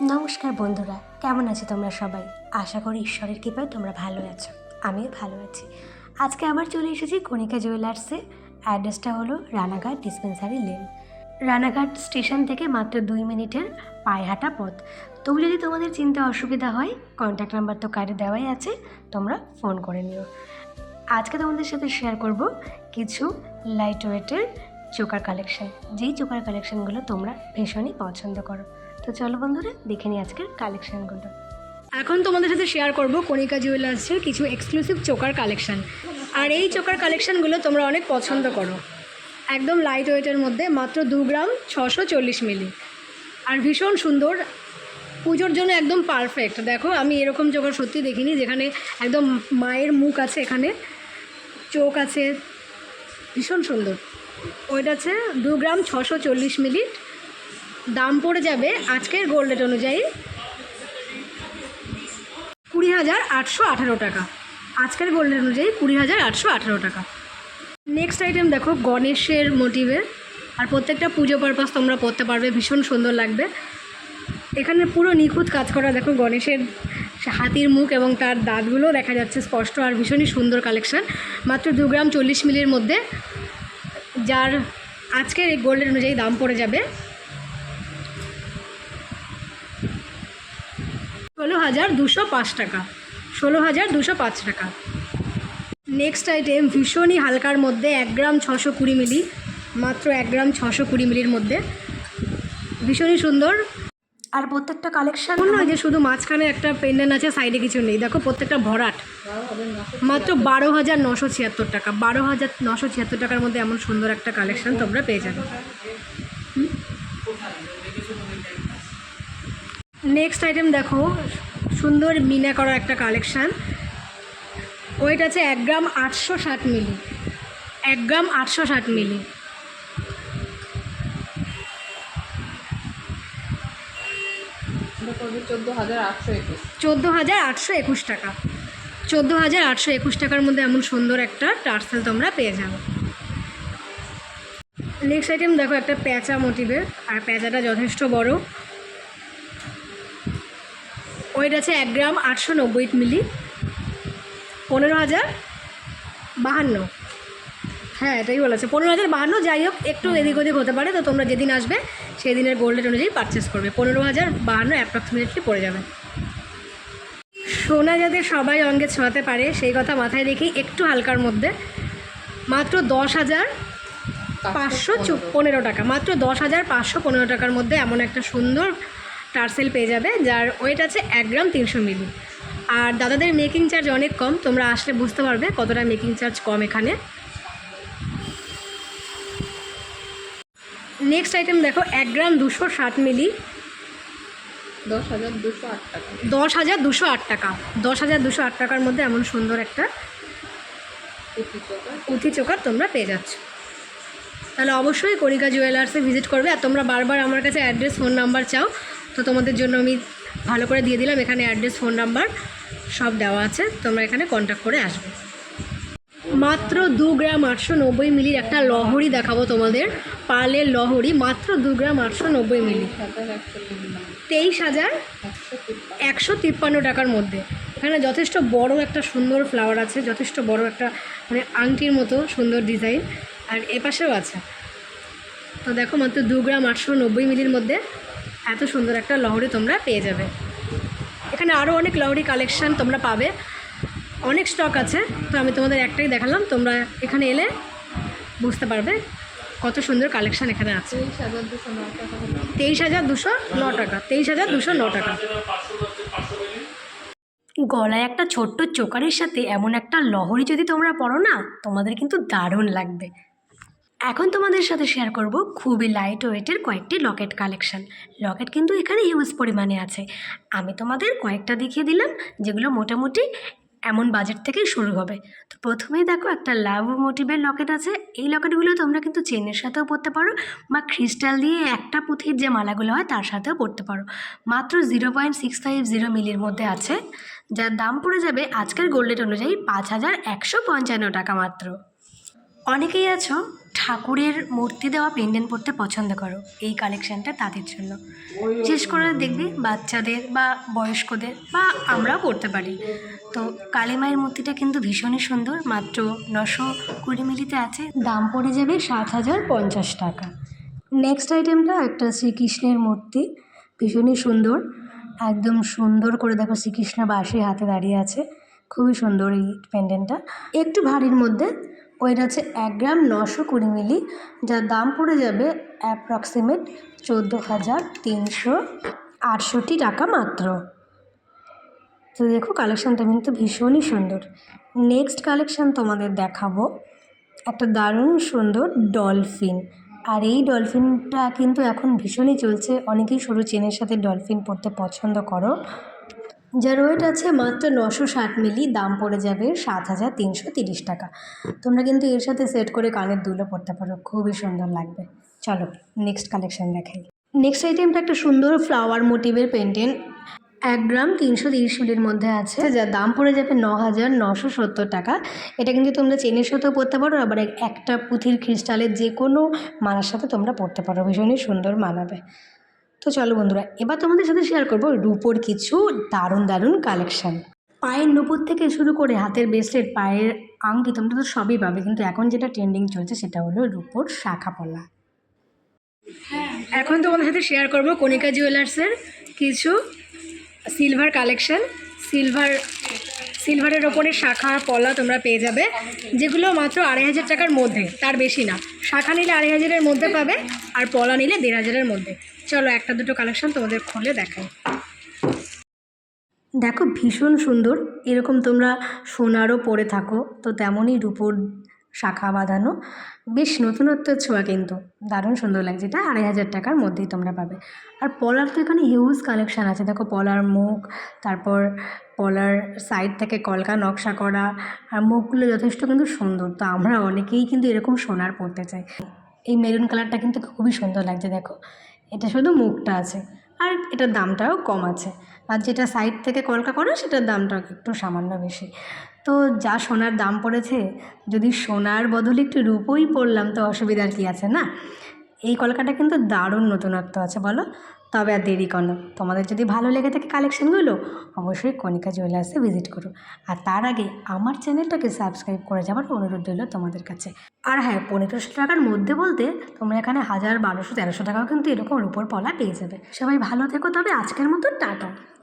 নমস্কার বন্ধুরা, কেমন আছো তোমরা সবাই? আশা করি ঈশ্বরের কৃপায় তোমরা ভালো আছো, আমিও ভালো আছি। আজকে আবার চলে এসেছি কণিকা জুয়েলার্সে, অ্যাড্রেসটা হলো Ranaghat dispensary lane Ranaghat station থেকে মাত্র দুই মিনিটের পায়ে হাঁটা পথ। তবু যদি তোমাদের চিন্তা অসুবিধা হয় কন্ট্যাক্ট নাম্বার তো কার্ডে দেওয়াই আছে, তোমরা ফোন করে নিও। আজকে তোমাদের সাথে শেয়ার করব কিছু লাইট ওয়েটের চোকার কালেকশন যেই চোকার কালেকশনগুলো তোমরা ভীষণই পছন্দ করো। তো চলো বন্ধুরা, দেখে নিই আজকের কালেকশনগুলো এখন তোমাদের সাথে শেয়ার করব কণিকা জুয়েলার্সের কিছু এক্সক্লুসিভ চোকার কালেকশন আর এই চোকার কালেকশনগুলো তোমরা অনেক পছন্দ করো। একদম লাইট ওয়েটের মধ্যে মাত্র দু গ্রাম ছশো চল্লিশ মিলি আর ভীষণ সুন্দর। পুজোর জন্য একদম পারফেক্ট দেখো, আমি এরকম চোকার সত্যি দেখিনি, যেখানে একদম মায়ের মুখ আছে এখানে। চোখ আছে। ভীষণ সুন্দর। ওইটা আছে দু গ্রাম ছশো চল্লিশ মিলি দাম পড়ে যাবে আজকের গোল্ড রেট অনুযায়ী কুড়ি হাজার আটশো আঠারো টাকা। আজকের গোল্ডের অনুযায়ী কুড়ি হাজার আটশো আঠারো টাকা। নেক্সট আইটেম দেখো, গণেশের মোটিভের আর প্রত্যেকটা পুজো পারপাস তোমরা পরতে পারবে, ভীষণ সুন্দর লাগবে। এখানে পুরো নিখুঁত কাজ করা দেখো, গণেশের হাতির মুখ এবং তার দাঁতগুলো দেখা যাচ্ছে স্পষ্ট আর ভীষণই সুন্দর কালেকশন মাত্র দু গ্রাম চল্লিশ মিলির মধ্যে, যার আজকের এই গোল্ডের অনুযায়ী দাম পড়ে যাবে। ষোলো হাজার দুশো পাঁচ টাকা। ষোলো হাজার দুশো পাঁচ টাকা। নেক্সট আইটেম ভীষণই হালকার মধ্যে এক গ্রাম ছশো কুড়ি মিলি মাত্র এক গ্রাম ছশো কুড়ি মিলির মধ্যে। ভীষণই সুন্দর। আর প্রত্যেকটা কালেকশন মনে হয় যে শুধু মাঝখানে একটা পেন্ডেন্ট আছে সাইডে কিছু নেই। দেখো প্রত্যেকটা ভরাট। মাত্র বারো হাজার নশো ছিয়াত্তর টাকা। বারো হাজার নশো ছিয়াত্তর টাকার মধ্যে এমন সুন্দর একটা কালেকশন তোমরা পেয়ে যাবে। নেক্সট আইটেম দেখো, সুন্দর মিনা করা একটা কালেকশান ওয়েট আছে এক গ্রাম আটশো ষাট মিলি। এক গ্রাম আটশো ষাট মিলি। চোদ্দ হাজার আটশো একুশ টাকা। চোদ্দ হাজার আটশো একুশ টাকার মধ্যে এমন সুন্দর একটা টার্সেল তোমরা পেয়ে যাবে। নেক্সট আইটেম দেখো একটা প্যাঁচা মোটিভের আর প্যাঁচাটা যথেষ্ট বড়। ওয়েট আছে এক গ্রাম আটশো নব্বই মিলি। পনেরো হাজার বাহান্ন। হ্যাঁ এটাই বলেছে। পনেরো হাজার বাহান্ন যাই হোক একটু এদিক ওদিক হতে পারে। তো তোমরা যেদিন আসবে সেই দিনের গোল্ড রেট অনুযায়ী পারচেস করবে। পনেরো হাজার বাহান্ন অ্যাপ্রক্সিমেটলি পড়ে যাবে। সোনা যাতে সবাই অঙ্গে ছোঁয়াতে পারে সেই কথা মাথায় রেখেই একটু হালকার মধ্যে। মাত্র দশ হাজার পাঁচশো চু- পনেরো টাকা। মাত্র দশ হাজার পাঁচশো পনেরো টাকার মধ্যে এমন একটা সুন্দর টার্সেল পেয়ে যাবে যার ওয়েট আছে এক গ্রাম তিনশো মিলি। আর দাদাদের মেকিং চার্জ অনেক কম তোমরা আসলে বুঝতে পারবে কতটা মেকিং চার্জ কম এখানে। নেক্সট আইটেম দেখো এক গ্রাম দুশো ষাট মিলি। দশ হাজার দুশো আট টাকা। দশ হাজার দুশো আট টাকা। দশ হাজার দুশো আট টাকার মধ্যে এমন সুন্দর একটা পুঁথি চোকার তোমরা পেয়ে যাচ্ছ। তাহলে অবশ্যই কণিকা জুয়েলার্সে ভিজিট করবে। আর তোমরা বারবার আমার কাছে অ্যাড্রেস ফোন নাম্বার চাও। তো তোমাদের জন্য আমি ভালো করে দিয়ে দিলাম। এখানে অ্যাড্রেস ফোন নাম্বার সব দেওয়া আছে। তোমরা এখানে কন্ট্যাক্ট করে আসবে। মাত্র দু গ্রাম আটশো নব্বই মিলির একটা লহরি দেখাবো তোমাদের। পার্লের লহরি মাত্র দু গ্রাম আটশো নব্বই মিলি। তেইশ হাজার একশো তিপ্পান্ন টাকার মধ্যে। এখানে যথেষ্ট বড় একটা সুন্দর ফ্লাওয়ার আছে, যথেষ্ট বড় একটা মানে আংটির মতো সুন্দর ডিজাইন আর এপাশেও আছে। তো দেখো মাত্র দু গ্রাম আটশো নব্বই মিলির মধ্যে। এত সুন্দর একটা লহরি তোমরা পেয়ে যাবে। এখানে আরও অনেক লহরি কালেকশান তোমরা পাবে। অনেক স্টক আছে। তো আমি তোমাদের একটাই দেখালাম, তোমরা এখানে এলে বুঝতে পারবে কত সুন্দর কালেকশান এখানে আছে। তেইশ হাজার দুশো ন টাকা, তেইশ হাজার দুশো ন টাকা। গলায় একটা ছোট্ট চোকারের সাথে এমন একটা লহরি যদি তোমরা পড়ো না, তোমাদের কিন্তু দারুণ লাগবে। এখন তোমাদের সাথে শেয়ার করব খুবই লাইট ওয়েটের কয়েকটি লকেট কালেকশন লকেট কিন্তু এখানে হিউজ পরিমাণে আছে। আমি তোমাদের কয়েকটা দেখিয়ে দিলাম, যেগুলো মোটামুটি এমন বাজেট থেকেই শুরু হবে। তো প্রথমেই দেখো একটা লাভ মোটিভের লকেট আছে। এই লকেটগুলো তোমরা কিন্তু চেনের সাথেও পরতে পারো বা ক্রিস্টাল দিয়ে একটা পুঁথির যে মালাগুলো হয় তার সাথেও পরতে পারো। মাত্র zero point six five zero মিলির মধ্যে আছে। যার দাম পড়ে যাবে আজকের গোল্ড রেট অনুযায়ী পাঁচ হাজার একশো পঞ্চান্ন টাকা মাত্র। অনেকেই আছো ঠাকুরের মূর্তি দেওয়া পেন্ডেন্ট পরতে পছন্দ করো। এই কালেকশানটা তাদের জন্য। বিশেষ করে দেখবি বাচ্চাদের বা বয়স্কদের বা আমরাও পড়তে পারি। তো কালী মায়ের মূর্তিটা কিন্তু ভীষণই সুন্দর। মাত্র নশো কুড়ি মিলিতে আছে। দাম পড়ে যাবে সাত হাজার পঞ্চাশ টাকা। নেক্সট আইটেমটা একটা শ্রীকৃষ্ণের মূর্তি। ভীষণই সুন্দর। একদম সুন্দর করে দেখো শ্রীকৃষ্ণ বাঁশি হাতে দাঁড়িয়ে আছে। খুবই সুন্দর এই পেন্ডেন্টটা একটু ভারীর মধ্যে ওইটা হচ্ছে এক গ্রাম নশো কুড়ি মিলি, যার দাম পড়ে যাবে অ্যাপ্রক্সিমেট চোদ্দ হাজার তিনশো আটষট্টি টাকা মাত্র। তো দেখো কালেকশানটা কিন্তু ভীষণই সুন্দর। নেক্সট কালেকশান তোমাদের দেখাবো। একটা দারুণ সুন্দর ডলফিন আর এই ডলফিনটা কিন্তু এখন ভীষণই চলছে। অনেকেই সরু চেনের সাথে ডলফিন পরতে পছন্দ করো। যার ওয়েট আছে মাত্র নশো ষাট মিলি, দাম পড়ে যাবে সাত হাজার তিনশো তিরিশ টাকা। তোমরা কিন্তু এর সাথে সেট করে কানের দুলো পরতে পারো, খুবই সুন্দর লাগবে। চলো নেক্সট কালেকশন দেখাই। নেক্সট আইটেমটা একটা সুন্দর ফ্লাওয়ার মোটিভের পেন্টেন এক গ্রাম তিনশো তিরিশ মিলির মধ্যে আছে, যার দাম পড়ে যাবে ন হাজার নশো সত্তর টাকা। এটা কিন্তু তোমরা চেনের সাথেও পরতে পারো, আবার একটা পুঁথির ক্রিস্টালের যে কোনো মালার সাথে তোমরা পরতে পারো। ভীষণই সুন্দর মানাবে। তো চলো বন্ধুরা, এবার তোমাদের সাথে শেয়ার করব রূপোর কিছু দারুণ দারুণ কালেকশান পায়ের নুপুর থেকে শুরু করে হাতের ব্রেসলেট পায়ের আংটি, তোমরা তো সবই পাবে, কিন্তু এখন যেটা ট্রেন্ডিং চলছে সেটা হলো রূপোর শাখা পলা। এখন তোমাদের সাথে শেয়ার করব কণিকা জুয়েলার্সের কিছু সিলভার কালেকশন সিলভার সিলভারের ওপরে শাখা পলা তোমরা পেয়ে যাবে, যেগুলো মাত্র আড়াই হাজার টাকার মধ্যে, তার বেশি না। শাখা নিলে আড়াই হাজারের মধ্যে পাবে, আর পলা নিলে দেড় হাজারের মধ্যে। চলো একটা দুটো কালেকশন তোমাদের খুলে দেখাই। দেখো ভীষণ সুন্দর, এরকম তোমরা সোনারও পরে থাকো, তো তেমনই রূপোর শাখা বাঁধানো। বেশ নতুনত্ব ছোঁয়া কিন্তু, দারুণ সুন্দর লাগছে, এটা আড়াই হাজার টাকার মধ্যেই তোমরা পাবে। আর পলার তো এখানে হিউজ কালেকশান আছে, দেখো পলার মুখ, তারপর পলার সাইড থেকে কলকা নকশা করা, আর মুখগুলো যথেষ্ট কিন্তু সুন্দর, তো আমরা অনেকেই কিন্তু এরকম সোনার পরতে চাই। এই মেরুন কালারটা কিন্তু খুবই সুন্দর লাগছে, দেখো। এটা শুধু মুখটা আছে। আর এটার দামটাও কম আছে। আর যেটা সাইড থেকে কলকা করে, সেটার দামটা একটু সামান্য বেশি। তো যা সোনার দাম পড়েছে, যদি সোনার বদলে একটু রূপোই পড়লাম, তো অসুবিধার কী আছে না? এই কলকাটা কিন্তু দারুণ নতুনত্ব আছে, বলো। তবে আর দেরি করো তোমাদের যদি ভালো লেগে থাকে কালেকশানগুলো অবশ্যই কণিকা জুয়েলার্সে ভিজিট করো। আর তার আগে আমার চ্যানেলটাকে সাবস্ক্রাইব করে যাওয়ার অনুরোধ রইল তোমাদের কাছে। আর হ্যাঁ পনেরোশো টাকার মধ্যে বলতে তোমরা এখানে হাজার বারোশো তেরোশো টাকাও কিন্তু এরকম রূপোর পলা পেয়ে যাবে। সবাই ভালো থেকো তবে আজকের মতো, টাটা।